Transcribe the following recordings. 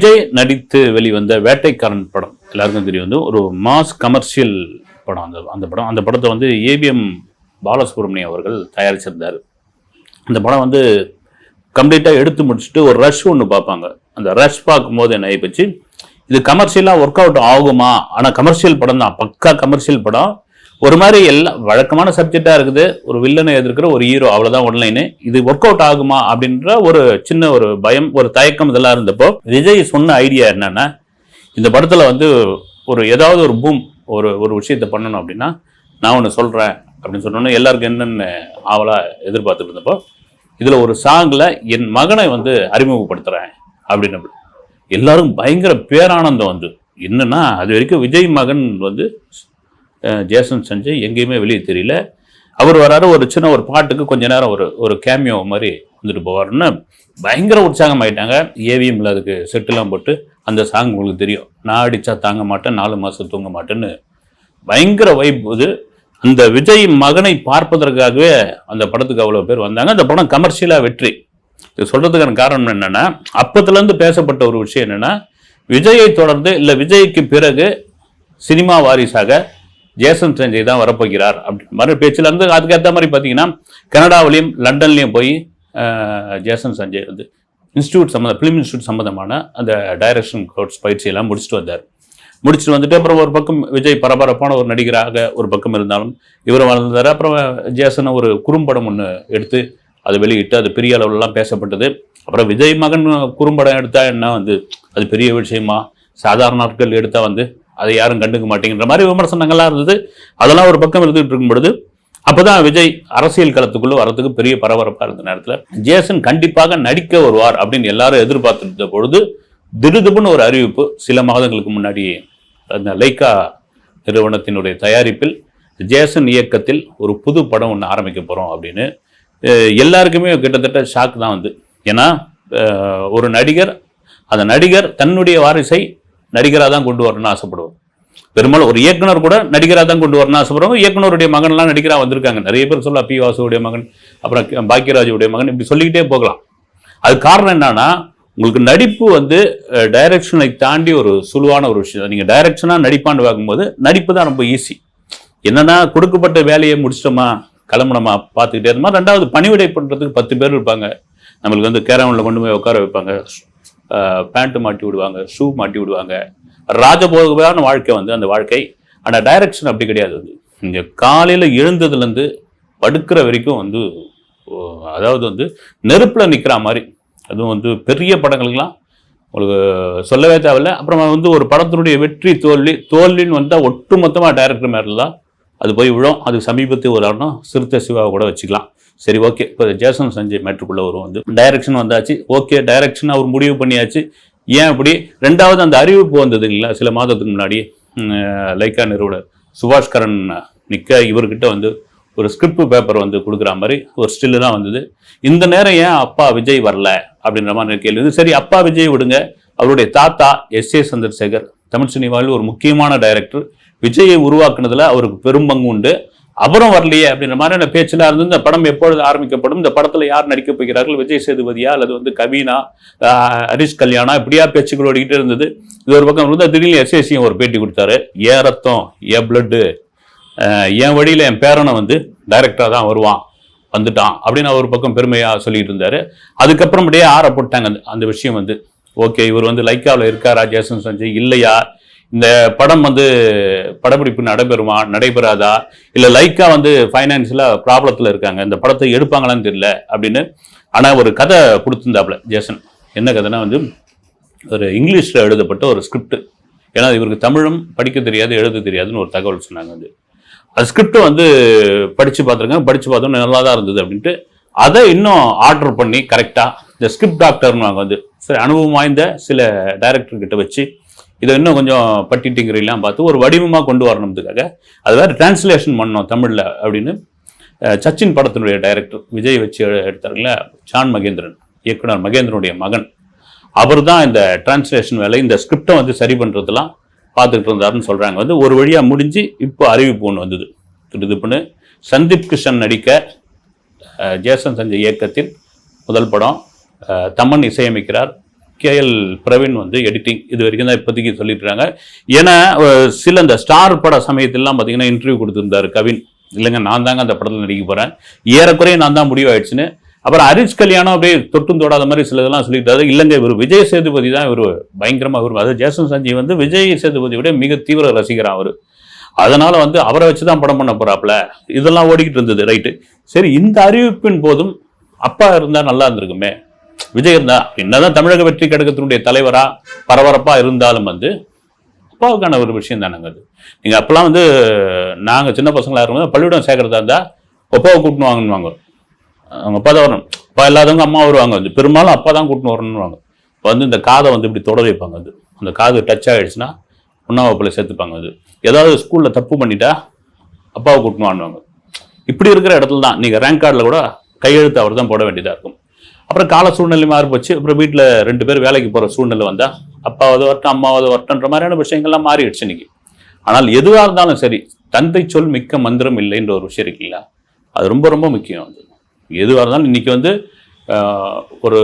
விஜய் நடித்து வெளிவந்த வேட்டைக்காரன் படம் எல்லாருக்கும் தெரியும். வந்து ஒரு மாஸ் கமர்ஷியல் படம் அந்த அந்த படம். அந்த படத்தை வந்து ஏபிஎம் பாலசுப்ரமணியம் அவர்கள் தயாரிச்சிருந்தார். அந்த படம் வந்து கம்ப்ளீட்டாக எடுத்து முடிச்சுட்டு ஒரு ரஷ் ஒன்று பார்ப்பாங்க. அந்த ரஷ் பார்க்கும்போது என்ன ஆகிப்போச்சு இது கமர்ஷியலாக ஒர்க் அவுட் ஆகுமா? ஆனால் கமர்ஷியல் படம் தான். பக்கா கமர்ஷியல் படம். ஒரு மாதிரி எல்லாம் வழக்கமான சப்ஜெக்டாக இருக்குது. ஒரு வில்லனை எதிர்க்கிற ஒரு ஹீரோ அவ்வளோதான் ஒன்லைனு இது ஒர்க் அவுட் ஆகுமா அப்படின்ற ஒரு சின்ன ஒரு பயம் ஒரு தயக்கம் இதெல்லாம் இருந்தப்போ விஜய் சொன்ன ஐடியா என்னன்னா இந்த படத்தில் வந்து ஒரு ஏதாவது ஒரு பூம் ஒரு ஒரு விஷயத்தை பண்ணணும் அப்படின்னா நான் ஒன்று சொல்கிறேன் அப்படின்னு சொன்னோன்னே எல்லாருக்கும் என்னென்ன ஆவலாக எதிர்பார்த்துட்டு இருந்தப்போ இதில் ஒரு சாங்கில் என் மகனை வந்து அறிமுகப்படுத்துகிறேன் அப்படின்னு எல்லாரும் பயங்கர பேரானந்தம் வந்து. என்னன்னா அது வரைக்கும் விஜய் மகன் வந்து ஜேசன் சஞ்சய் எங்கேயுமே வெளியே தெரியல. அவர் வராரு ஒரு சின்ன ஒரு பாட்டுக்கு கொஞ்ச நேரம் ஒரு ஒரு கேமியோ மாதிரி வந்துட்டு போவாருன்னு பயங்கர உற்சாகம் ஆயிட்டாங்க ஏவிஎம்ல அதுக்கு செட்டுலாம் போட்டு அந்த சாங் உங்களுக்கு தெரியும். நான் அடித்தா தாங்க மாட்டேன் நாலு மாதம் தூங்க மாட்டேன்னு. பயங்கர வைப் இது. அந்த விஜய் மகனை பார்ப்பதற்காகவே அந்த படத்துக்கு அவ்வளோ பேர் வந்தாங்க. அந்த படம் கமர்ஷியலாக வெற்றி. இது சொல்கிறதுக்கான காரணம் என்னென்னா அப்பத்துலேருந்து பேசப்பட்ட ஒரு விஷயம் என்னென்னா விஜயை தொடர்ந்து இல்லை விஜய்க்கு பிறகு சினிமா வாரிசாக ஜேசன் சஞ்சய் தான் வரப்போகிறார் அப்படின்ற மாதிரி பேச்சில் இருந்து அதுக்கேற்ற மாதிரி பார்த்தீங்கன்னா கனடாவிலையும் லண்டன்லேயும் போய் ஜேசன் சஞ்சய் வந்து இன்ஸ்டியூட் சம்மந்த ஃபிலிம் இன்ஸ்டியூட் சம்மந்தமான அந்த டைரக்ஷன் கோர்ஸ் பயிற்சியெல்லாம் முடிச்சுட்டு வந்தார். முடிச்சுட்டு வந்துட்டு அப்புறம் ஒரு பக்கம் விஜய் பரபரப்பான ஒரு நடிகராக ஒரு பக்கம் இருந்தாலும் இவர் வளர்ந்தார். அப்புறம் ஜேசனை ஒரு குறும்படம் ஒன்று எடுத்து அது வெளியிட்டு அது பெரிய அளவுலலாம் பேசப்பட்டது. அப்புறம் விஜய் மகன் குறும்படம் எடுத்தால் என்ன வந்து? அது பெரிய விஷயமா? சாதாரண நாட்கள் எடுத்தால் வந்து அதை யாரும் கண்டுக்க மாட்டேங்கிற மாதிரி விமர்சனங்கள்லாம் இருந்தது. அதெல்லாம் ஒரு பக்கம் இருந்துகிட்டு இருக்கும் பொழுது அப்பதான் விஜய் அரசியல் களத்துக்குள்ளே வரதுக்கு பெரிய பரபரப்பாக இருந்த நேரத்தில் ஜேசன் கண்டிப்பாக நடிக்க வருவார் அப்படின்னு எல்லாரும் எதிர்பார்த்துருந்த பொழுது திடுதுப்புன்னு ஒரு அறிவிப்பு சில மாதங்களுக்கு முன்னாடி அந்த லைக்கா நிறுவனத்தினுடைய தயாரிப்பில் ஜேசன் இயக்கத்தில் ஒரு புது படம் ஒன்று ஆரம்பிக்க போகிறோம் அப்படின்னு எல்லாருக்குமே கிட்டத்தட்ட ஷாக் தான் வந்து. ஏன்னா ஒரு நடிகர் அந்த நடிகர் தன்னுடைய வாரிசை நடிகராக தான் கொண்டு வரணும்னு ஆசைப்படுவோம். பெரும்பாலும் ஒரு இயக்குனர் கூட நடிகராக தான் கொண்டு வரணும்னு ஆசைப்படுறவங்க இயக்குனருடைய மகன்லாம் நடிகராக வந்திருக்காங்க. நிறைய பேர் சொல்ல பி வாசுடைய மகன் அப்புறம் கே- பாக்கியராஜுடைய மகன் இப்படி சொல்லிக்கிட்டே போகலாம். அது காரணம் என்னன்னா உங்களுக்கு நடிப்பு வந்து டைரக்ஷனை தாண்டி ஒரு சுழுவான ஒரு விஷயம். நீங்கள் டைரக்ஷனாக நடிப்பான்னு பார்க்கும்போது நடிப்பு தான் ரொம்ப ஈஸி என்னன்னா கொடுக்கப்பட்ட வேலையை முடிச்சிட்டோமா கிளம்பணுமா பார்த்துக்கிட்டே இருந்தோமா ரெண்டாவது பணிவிடை பண்ணுறதுக்கு பத்து பேர் இருப்பாங்க. நம்மளுக்கு வந்து கேரவனில் கொண்டு போய் உட்கார வைப்பாங்க. பேண்ட்டு மாட்டி விடுவாங்க ஷூ மாட்டி விடுவாங்க. ராஜபோகமான வாழ்க்கை வந்து அந்த வாழ்க்கை. ஆனால் டைரக்ஷன் அப்படி கிடையாது வந்து இங்கே காலையில் எழுந்ததுலேருந்து படுக்கிற வரைக்கும் வந்து அதாவது வந்து நெருப்பில் நிற்கிற மாதிரி. அதுவும் வந்து பெரிய படங்களுக்கெல்லாம் உங்களுக்கு சொல்லவே தேவையில்ல. அப்புறம் வந்து ஒரு படத்தினுடைய வெற்றி தோல்வி தோல்வின்னு வந்தால் ஒட்டுமொத்தமாக டைரக்டர் மேலே தான் அது போய் விழும். அது சமீபத்து ஒரு ஆடணும் சிறுத்தை சிவாவை கூட வச்சுக்கலாம். சரி ஓகே இப்போ ஜேசன் சஞ்சய் மேட்ருக்குள்ளே வரும் வந்து. டைரக்ஷன் வந்தாச்சு. ஓகே டைரக்ஷன் அவர் முடிவு பண்ணியாச்சு. ஏன் அப்படி? ரெண்டாவது அந்த அறிவிப்பு வந்தது இல்லைங்களா? சில மாதத்துக்கு முன்னாடி லைக்கா நிறுவனர் சுபாஷ் கரன் நிற்க இவர்கிட்ட வந்து ஒரு ஸ்கிரிப்ட் பேப்பர் வந்து கொடுக்குற மாதிரி ஒரு ஸ்டில்லு தான் வந்தது. இந்த நேரம் ஏன் அப்பா விஜய் வரல அப்படின்ற மாதிரி கேள்வி வந்து சரி அப்பா விஜய் விடுங்க. அவருடைய தாத்தா எஸ் ஏ சந்திரசேகர் தமிழ் சினிமாவில் ஒரு முக்கியமான டைரக்டர் விஜயை உருவாக்குனதுல அவருக்கு பெரும் பங்கு உண்டு. அப்புறம் வரலையே அப்படின்ற மாதிரியான பேச்சில் இருந்து இந்த படம் எப்பொழுது ஆரம்பிக்கப்படும்? இந்த படத்தில் யார் நடிக்க போகிறார்கள்? விஜய் சேதுபதியா அல்லது வந்து கவினா ஹரிஷ் கல்யாணா? இப்படியா பேச்சுக்கள் ஓடிக்கிட்டே இருந்தது. இது ஒரு பக்கம் இருந்தால் திடீர்னு எஸ்ஏசியும் ஒரு பேட்டி கொடுத்தாரு. ஏன் ரத்தம் ஏன் பிளட்டு என் வழியில் என் பேரனை வந்து டைரக்டராக தான் வருவான் வந்துட்டான் அப்படின்னு ஒரு பக்கம் பெருமையாக சொல்லிட்டு இருந்தாரு. அதுக்கப்புறம் அப்படியே ஆற போட்டாங்க அந்த- அந்த விஷயம் வந்து. ஓகே இவர் வந்து லைக்காவில் இருக்காரா ஜேசன் சஞ்சய்? இல்லையா? இந்த படம் வந்து படப்பிடிப்பு நடைபெறுமா நடைபெறாதா? இல்லை லைக்கா வந்து ஃபைனான்ஷியலாக ப்ராப்ளத்தில் இருக்காங்க இந்த படத்தை எடுப்பாங்களான்னு தெரியல அப்படின்னு ஆனால் ஒரு கதை கொடுத்துருந்தாப்புல ஜேசன். என்ன கதைனா வந்து ஒரு இங்கிலீஷில் எழுதப்பட்ட ஒரு ஸ்கிரிப்ட் ஏன்னா இவருக்கு தமிழும் படிக்க தெரியாது எழுத தெரியாதுன்னு ஒரு தகவல் சொன்னாங்க வந்து. அது ஸ்கிரிப்டை வந்து படித்து பார்த்துருக்காங்க படித்து பார்த்தோம் நல்லா தான் இருந்தது அப்படின்ட்டு அதை இன்னும் ஆர்டர் பண்ணி கரெக்டாக இந்த ஸ்கிரிப்ட் டாக்டர்னு நாங்கள் வந்து சரி அனுபவம் வாய்ந்த சில டைரக்டர்கிட்ட வச்சு இதை இன்னும் கொஞ்சம் பட்டி பார்த்து ஒரு வடிவமாக கொண்டு வரணுன்றதுக்காக அது வேறு டிரான்ஸ்லேஷன் பண்ணோம் தமிழில் அப்படின்னு சச்சின் படத்தினுடைய டைரக்டர் விஜய் வச்சு எ- எடுத்தாருங்களா? ஜான் மகேந்திரன் இயக்குனர் மகேந்திரனுடைய மகன். அவர் தான் இந்த டிரான்ஸ்லேஷன் வேலை இந்த ஸ்கிரிப்டை வந்து சரி பண்ணுறதுலாம் பார்த்துக்கிட்டு இருந்தாருன்னு சொல்கிறாங்க வந்து ஒரு வழியாக முடிஞ்சு இப்போ அறிவிப்பு ஒன்று வந்தது. திடுதிப்புன்னு சந்தீப் கிருஷ்ணன் நடிக்க ஜேசன் சஞ்சய் இயக்கத்தில் முதல் படம் தமன் இசையமைக்கிறார். கேஎல் பிரவீன் வந்து எடிட்டிங் இது வரைக்கும் தான் இப்போதைக்கு சொல்லிட்டுறாங்க இருக்காங்க ஏன்னா சில இந்த ஸ்டார் பட சமயத்திலாம் பார்த்தீங்கன்னா இன்டர்வியூ கொடுத்துருந்தாரு கவின். இல்லைங்க நான் தாங்க அந்த படத்தில் நடிக்க போகிறேன் ஏறக்குறைய நான் தான் முடிவாயிடுச்சுன்னு. அப்புறம் ஹரிஷ் கல்யாணம் அப்படியே தொட்டும் தொடாத மாதிரி சில இதெல்லாம் சொல்லிட்டாரு. இல்லைங்க இவர் விஜய் சேதுபதி தான் இவர் பயங்கரமாக இவர் அதாவது ஜேசன் சஞ்சய் வந்து விஜய் சேதுபதி விட மிக தீவிர ரசிகராக அவர். அதனால் வந்து அவரை வச்சு தான் படம் பண்ண போகிறாப்புல இதெல்லாம் ஓடிக்கிட்டு இருந்தது ரைட்டு. சரி இந்த அறிவிப்பின் போதும் அப்பா இருந்தால் நல்லா இருந்திருக்குமே. விஜயம் தான் என்னதான் தமிழக வெற்றி கழகத்தினுடைய தலைவரா பரபரப்பா இருந்தாலும் வந்து அப்பாவுக்கான ஒரு விஷயம் தானங்க அது. நீங்க அப்பெல்லாம் வந்து நாங்க சின்ன பசங்களா இருக்கும்போது பள்ளிக்கூடம் சேர்க்கறதா இருந்தா அப்பாவை கூட்டின்னு வாங்கணுவாங்க அவங்க அப்பா தான் வரணும். அப்பா இல்லாதவங்க அம்மா வருவாங்க. வந்து பெரும்பாலும் அப்பா தான் கூட்டின்னு வரணும்னுவாங்க. இப்போ வந்து இந்த காதை வந்து இப்படி தொட வைப்பாங்க அது அந்த காது டச் ஆகிடுச்சுன்னா உண்ணாவப்பில் சேர்த்துப்பாங்க அது ஏதாவது ஸ்கூலில் தப்பு பண்ணிட்டா அப்பாவை கூட்டின்னு வாங்குவாங்க. இப்படி இருக்கிற இடத்துல தான் நீங்கள் ரேங்க் கார்டில் கூட கையெழுத்து அவர் தான் போட வேண்டியதாக இருக்கும். அப்புறம் கால சூழ்நிலை மாறி போச்சு. அப்புறம் வீட்டில் ரெண்டு பேர் வேலைக்கு போகிற சூழ்நிலை வந்தால் அப்பாவது வரட்டும் அம்மாவது வரட்டும்ன்ற மாதிரியான விஷயங்கள்லாம் மாறிடுச்சு இன்னைக்கு. ஆனால் எதுவாக இருந்தாலும் சரி தந்தை சொல் மிக்க மந்திரம் இல்லைன்ற ஒரு விஷயம் இருக்குல்ல? அது ரொம்ப ரொம்ப முக்கியம். அது எதுவாக இருந்தாலும் இன்னைக்கு வந்து ஒரு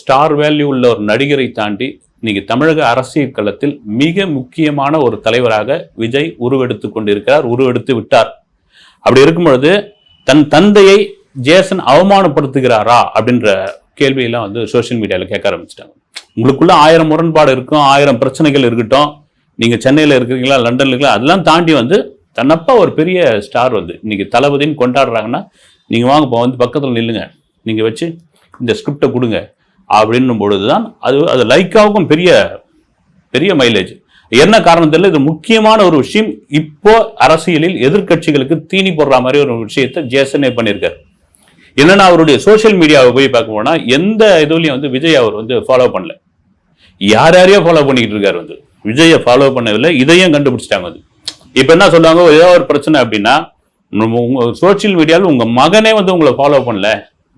ஸ்டார் வேல்யூ உள்ள ஒரு நடிகரை தாண்டி இன்னைக்கு தமிழக அரசியல் களத்தில் மிக முக்கியமான ஒரு தலைவராக விஜய் உருவெடுத்து கொண்டிருக்கிறார் உருவெடுத்து விட்டார். அப்படி இருக்கும் பொழுது தன் தந்தையை ஜேசன் அவமானப்படுத்துகிறாரா அப்படின்ற கேள்வியெல்லாம் வந்து சோஷியல் மீடியாவில் கேட்க ஆரம்பிச்சிட்டாங்க. உங்களுக்குள்ள ஆயிரம் முரண்பாடு இருக்கும் ஆயிரம் பிரச்சனைகள் இருக்கட்டும். நீங்கள் சென்னையில் இருக்கிறீங்களா லண்டனில் இருக்கீங்களா அதெல்லாம் தாண்டி வந்து தன்னப்பா ஒரு பெரிய ஸ்டார் வந்து இன்னைக்கு தளபதின்னு கொண்டாடுறாங்கன்னா நீங்கள் வாங்க இப்போ வந்து பக்கத்தில் நில்லுங்க. நீங்கள் வச்சு இந்த ஸ்கிரிப்டை கொடுங்க. அப்படின்னும் பொழுது தான் அது அது லைக்காவுக்கும் பெரிய பெரிய மைலேஜ் என்ன காரணம் தெரியல இது முக்கியமான ஒரு விஷயம். இப்போ அரசியலில் எதிர்க்கட்சிகளுக்கு தீனி போடுற மாதிரி ஒரு விஷயத்தை ஜேசனே பண்ணியிருக்காரு. என்னன்னா அவருடைய சோஷியல் மீடியாவை போய் பார்க்க போனா எந்த இதுலயும் வந்து விஜய் அவர் வந்து ஃபாலோ பண்ணல. யார் யாரையோ ஃபாலோ பண்ணிக்கிட்டு இருக்காரு வந்து. விஜயை ஃபாலோ பண்ணவில்லை இதையும் கண்டுபிடிச்சிட்டாங்க வந்து. இப்போ என்ன சொல்றாங்க ஏதோ ஒரு பிரச்சனை அப்படின்னா உங்க- சோஷியல் மீடியாவில் உங்க மகனே வந்து உங்களை ஃபாலோ பண்ணல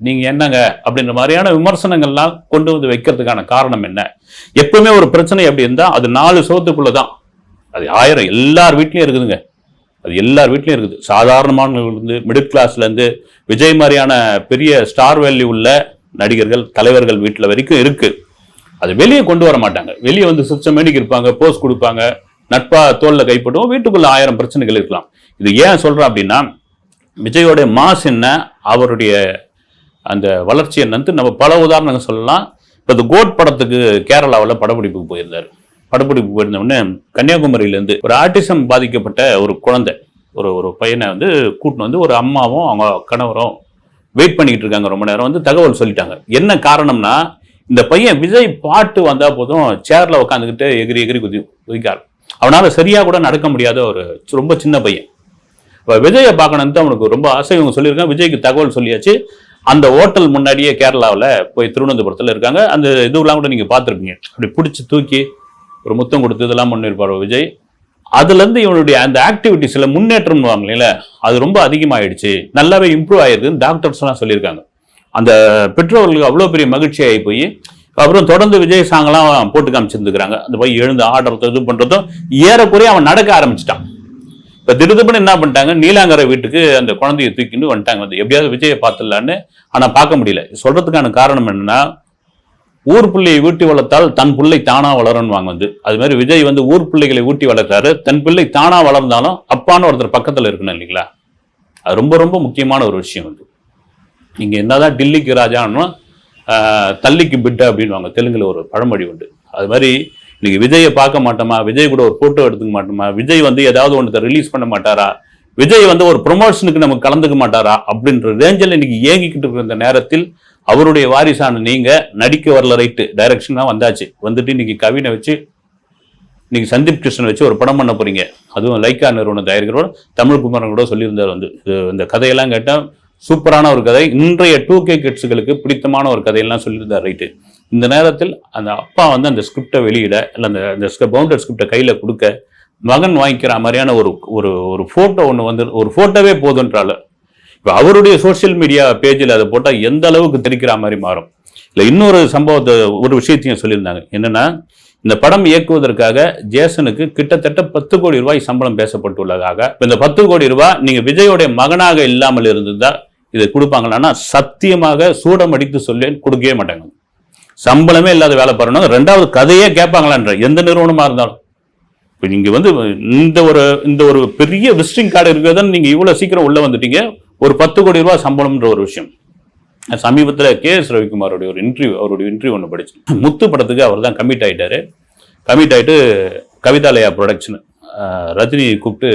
நீங்க என்னங்க அப்படின்ற மாதிரியான விமர்சனங்கள்லாம் கொண்டு வந்து வைக்கிறதுக்கான காரணம் என்ன? எப்பவுமே ஒரு பிரச்சனை அப்படி இருந்தால் அது நாலு சோத்துக்குள்ள தான் அது ஆயிரம் எல்லார் வீட்லயும் இருக்குதுங்க. அது எல்லார் வீட்லையும் இருக்குது. சாதாரணமானவர்லேருந்து மிடில் கிளாஸ்லேருந்து விஜய் மாதிரியான பெரிய ஸ்டார் வேல்யூ உள்ள நடிகர்கள் தலைவர்கள் வீட்டில் வரைக்கும் இருக்குது அது வெளியே கொண்டு வர மாட்டாங்க. வெளியே வந்து சுச்சம் மேடிக்கு இருப்பாங்க போஸ் கொடுப்பாங்க நட்பா தோலில் கைப்பட்டும் வீட்டுக்குள்ள ஆயிரம் பிரச்சனைகள் இருக்கலாம். இது ஏன் சொல்கிறேன் அப்படின்னா விஜயோடைய மாஸ் என்ன அவருடைய அந்த வளர்ச்சி என்னன்ட்டு நம்ம பல உதாரணங்கள் சொல்லலாம். இப்போ இந்த கோட் படத்துக்கு கேரளாவில் படப்பிடிப்புக்கு போயிருந்தார். படப்பிடிப்பு போயிருந்தோடனே கன்னியாகுமரியிலேருந்து ஒரு ஆர்டிசம் பாதிக்கப்பட்ட ஒரு குழந்தை ஒரு ஒரு பையனை வந்து கூட்டின்னு வந்து ஒரு அம்மாவும் அவங்க கணவரும் வெயிட் பண்ணிக்கிட்டு இருக்காங்க ரொம்ப நேரம். வந்து தகவல் சொல்லிட்டாங்க. என்ன காரணம்னா இந்த பையன் விஜய் பாட்டு வந்தால் போதும் சேரில் உட்காந்துக்கிட்டு எகிரி எகிரி குதி குதிக்கார். அவனால் சரியாக கூட நடக்க முடியாத ஒரு ரொம்ப சின்ன பையன். இப்போ விஜயை பார்க்கணுன்ட்டு அவனுக்கு ரொம்ப ஆசை. இவங்க சொல்லியிருக்காங்க விஜய்க்கு தகவல் சொல்லியாச்சு. அந்த ஹோட்டல் முன்னாடியே கேரளாவில் போய் திருவனந்தபுரத்தில் இருக்காங்க. அந்த இதுவெல்லாம் கூட நீங்கள் பார்த்துருப்பீங்க. அப்படி பிடிச்சி தூக்கி ஒரு முத்தம் கொடுத்து இதெல்லாம் பண்ணியிருப்பார் விஜய். அதுலேருந்து இவனுடைய அந்த ஆக்டிவிட்டிஸில் முன்னேற்றம் இல்லைங்கள அது ரொம்ப அதிகமாகிடுச்சு நல்லாவே இம்ப்ரூவ் ஆயிருக்குன்னு டாக்டர்ஸ்லாம் சொல்லியிருக்காங்க. அந்த பெற்றோர்களுக்கு அவ்வளோ பெரிய மகிழ்ச்சி ஆகி போய் அப்புறம் தொடர்ந்து விஜய் சாங்கெல்லாம் போட்டு காமிச்சிருந்துக்கிறாங்க. அந்த போய் எழுந்து ஆடுறதும் இது பண்ணுறதும் ஏறக்குறைய அவன் நடக்க ஆரம்பிச்சிட்டான். இப்போ திடுதுப்புன்னு என்ன பண்ணிட்டாங்க நீலாங்கரை வீட்டுக்கு அந்த குழந்தைய தூக்கிட்டு வந்துட்டாங்க. வந்து எப்படியாவது விஜயை பார்த்துடலான்னு ஆனால் பார்க்க முடியல. சொல்கிறதுக்கான காரணம் என்னன்னா ஊர் பிள்ளையை ஊட்டி வளர்த்தால் தன் பிள்ளை தானா வளரும்வாங்க வந்து. அது மாதிரி விஜய் வந்து ஊர் பிள்ளைகளை ஊட்டி வளர்த்தாரு தன் பிள்ளை தானா வளர்ந்தாலும் அப்பான்னு ஒருத்தர் பக்கத்தில் இருக்கணும் இல்லைங்களா? அது ரொம்ப ரொம்ப முக்கியமான ஒரு விஷயம் வந்து. நீங்க என்னதான் டில்லிக்கு ராஜான்னு தள்ளிக்கு பிட்ட அப்படின்வாங்க தெலுங்குல ஒரு பழமொழி உண்டு. அது மாதிரி இன்னைக்கு விஜயை பார்க்க மாட்டோமா? விஜய் கூட ஒரு போட்டோ எடுத்துக்க மாட்டோமா? விஜய் வந்து ஏதாவது ஒன்றத்தை ரிலீஸ் பண்ண மாட்டாரா? விஜய் வந்து ஒரு ப்ரொமோஷனுக்கு நமக்கு கலந்துக்க மாட்டாரா? அப்படின்ற ரேஞ்சில் இன்னைக்கு ஏங்கிக்கிட்டு இருக்கிற இந்த நேரத்தில் அவருடைய வாரிசான நீங்க நடிக்க வரல ரைட்டு. டைரக்ஷன் தான் வந்தாச்சு. வந்துட்டு இன்னைக்கு கவினை வச்சு இன்னைக்கு சந்தீப் கிருஷ்ணன் வச்சு ஒரு படம் பண்ண போறீங்க. அதுவும் லைக்கா நிறுவன தயாரிக்கிறோட தமிழ் குமரன் கூட சொல்லியிருந்தார் வந்து. இந்த கதையெல்லாம் கேட்டால் சூப்பரான ஒரு கதை. இன்றைய டூ கே கிட்ஸுகளுக்கு பிடித்தமான ஒரு கதையெல்லாம் சொல்லியிருந்தார் ரைட்டு. இந்த நேரத்தில் அந்த அப்பா வந்து அந்த ஸ்கிரிப்டை வெளியிட இல்லை அந்த அந்த பவுண்டட் ஸ்கிரிப்டை கையில் கொடுக்க மகன் வாங்கிக்கிற மாதிரியான ஒரு ஒரு ஒரு ஃபோட்டோ ஒன்று வந்து ஒரு ஃபோட்டோவே போதுன்றால இப்போ அவருடைய சோஷியல் மீடியா பேஜில் அதை போட்டால் எந்த அளவுக்கு தெரிக்கிற மாதிரி மாறும்? இல்லை இன்னொரு சம்பவத்தை ஒரு விஷயத்தையும் சொல்லியிருந்தாங்க. என்னென்னா இந்த படம் இயக்குவதற்காக ஜேசனுக்கு கிட்டத்தட்ட பத்து கோடி ரூபாய் சம்பளம் பேசப்பட்டுள்ளதாக. இந்த பத்து கோடி ரூபாய் நீங்கள் விஜயோடைய மகனாக இல்லாமல் இருந்திருந்தால் இதை கொடுப்பாங்களான்னா சத்தியமாக சூடம் அடித்து சொல்லேன் கொடுக்கவே மாட்டாங்க. சம்பளமே இல்லாத வேலை பாருங்க. ரெண்டாவது கதையே கேட்பாங்களான்ற எந்த நிறுவனமாக இருந்தாலும். இப்போ நீங்கள் வந்து இந்த ஒரு இந்த ஒரு பெரிய விசிட்டிங் கார்டு இருக்கிறதுன்னு நீங்கள் இவ்வளோ சீக்கிரம் உள்ளே வந்துட்டீங்க. ஒரு பத்து கோடி ரூபாய் சம்பளம்ன்ற ஒரு விஷயம். சமீபத்தில் கே எஸ் ரவிக்குமாரோடைய ஒரு இன்டர்வியூ அவருடைய இன்டர்வியூ ஒன்று படிச்சு முத்து படத்துக்கு அவர் தான் கமிட் ஆகிட்டாரு கமிட் ஆகிட்டு கவிதாலயா ப்ரொடக்ஷன் ரஜினி கூப்பிட்டு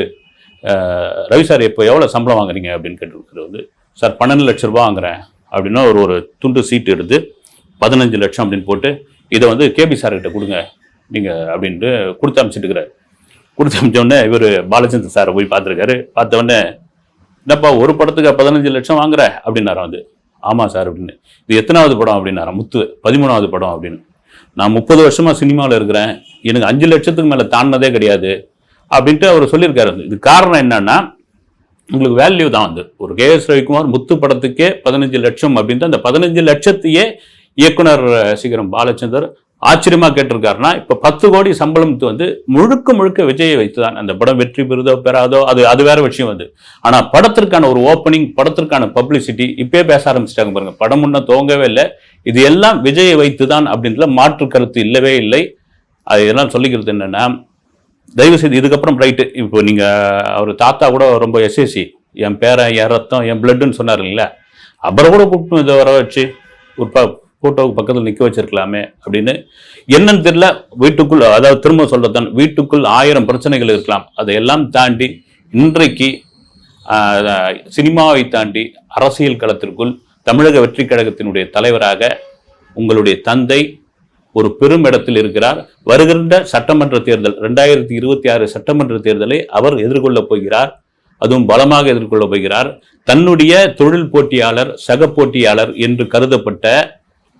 ரவி சார் இப்போ எவ்வளோ சம்பளம் வாங்குறீங்க? அப்படின்னு கேட்டிருக்கிறது வந்து சார் பன்னெண்டு லட்ச ரூபா வாங்குறேன் அப்படின்னா ஒரு ஒரு துண்டு சீட்டு எடுத்து பதினஞ்சு லட்சம் அப்படின்னு போட்டு இதை வந்து கேபி சார்கிட்ட கொடுங்க. நீங்கள் அப்படின்ட்டு கொடுத்து அனுப்பிச்சிட்டுக்கிறார் கொடுத்து அனுப்பிச்ச உடனே இவர் பாலச்சந்திர சாரை போய் பார்த்துருக்காரு. பார்த்த உடனே என்னப்பா ஒரு படத்துக்கு பதினஞ்சு லட்சம் வாங்குற? அப்படின்னாராம் வந்து ஆமாம் சார் அப்படின்னு. இது எத்தனாவது படம் அப்படின்னாராம் முத்து பதிமூணாவது படம் அப்படின்னு. நான் முப்பது வருஷமாக சினிமாவில் இருக்கிறேன். எனக்கு அஞ்சு லட்சத்துக்கு மேலே தாண்டினதே கிடையாது. அப்படின்ட்டு அவர் சொல்லியிருக்காரு. இது காரணம் என்னன்னா உங்களுக்கு வேல்யூ தான் வந்து ஒரு கே எஸ் ரவிக்குமார் முத்து படத்துக்கே பதினஞ்சு லட்சம் அப்படின்ட்டு அந்த பதினஞ்சு லட்சத்தையே இயக்குனர் அஹ், சிகரம் பாலச்சந்தர் ஆச்சரியமாக கேட்டிருக்காருன்னா இப்போ பத்து கோடி சம்பளம் வந்து முழுக்க முழுக்க விஜயை வைத்துதான். அந்த படம் வெற்றி பெறுதோ பெறாதோ அது அது வேற விஷயம் வந்து ஆனால் படத்திற்கான ஒரு ஓப்பனிங் படத்திற்கான பப்ளிசிட்டி இப்பயே பேச ஆரம்பிச்சிட்டாங்க பாருங்க. படம் முன்ன துவங்கவே இல்லை. இது எல்லாம் விஜயை வைத்துதான் அப்படின்றத மாற்று கருத்து இல்லவே இல்லை. அது இதெல்லாம் சொல்லிக்கிறது என்னென்னா தயவு செய்து இதுக்கப்புறம் ரைட்டு இப்போ நீங்கள் அவர் தாத்தா கூட ரொம்ப எஸ்எஸ்சி என் பேரன் என் ரத்தம் என் பிளட்டுன்னு சொன்னார் இல்லைங்களா அப்புறம் கூட கூப்பிட்டு இதை வர வச்சு ஒரு ப ஃபோட்டோவுக்கு பக்கத்தில் நிற்க வச்சிருக்கலாமே அப்படின்னு என்னன்னு தெரியல வீட்டுக்குள் அதாவது திரும்ப சொல்லத்தான் வீட்டுக்குள் ஆயிரம் பிரச்சனைகள் இருக்கலாம். அதையெல்லாம் தாண்டி இன்றைக்கு சினிமாவை தாண்டி அரசியல் களத்திற்குள் தமிழக வெற்றி கழகத்தினுடைய தலைவராக உங்களுடைய தந்தை ஒரு பெரும் இடத்தில் இருக்கிறார். வருகின்ற சட்டமன்ற தேர்தல் ரெண்டாயிரத்தி இருபத்தி ஆறு சட்டமன்ற தேர்தலை அவர் எதிர்கொள்ளப் போகிறார். அதுவும் பலமாக எதிர்கொள்ளப் போகிறார். தன்னுடைய தொழில் போட்டியாளர் சக போட்டியாளர் என்று கருதப்பட்ட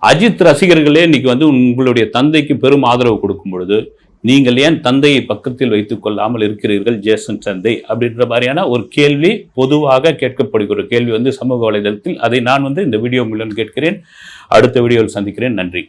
அஜித் ரசிகர்களே இன்னைக்கு வந்து உங்களுடைய தந்தைக்கு பெரும் ஆதரவு கொடுக்கும் பொழுது நீங்கள் ஏன் தந்தையை பக்கத்தில் வைத்துக் கொள்ளாமல் இருக்கிறீர்கள் ஜேசன் தந்தை அப்படின்ற மாதிரியான ஒரு கேள்வி பொதுவாக கேட்கப்படுகிற கேள்வி வந்து சமூக வலைதளத்தில். அதை நான் வந்து இந்த வீடியோ மூலம் கேட்கிறேன். அடுத்த வீடியோவில் சந்திக்கிறேன். நன்றி.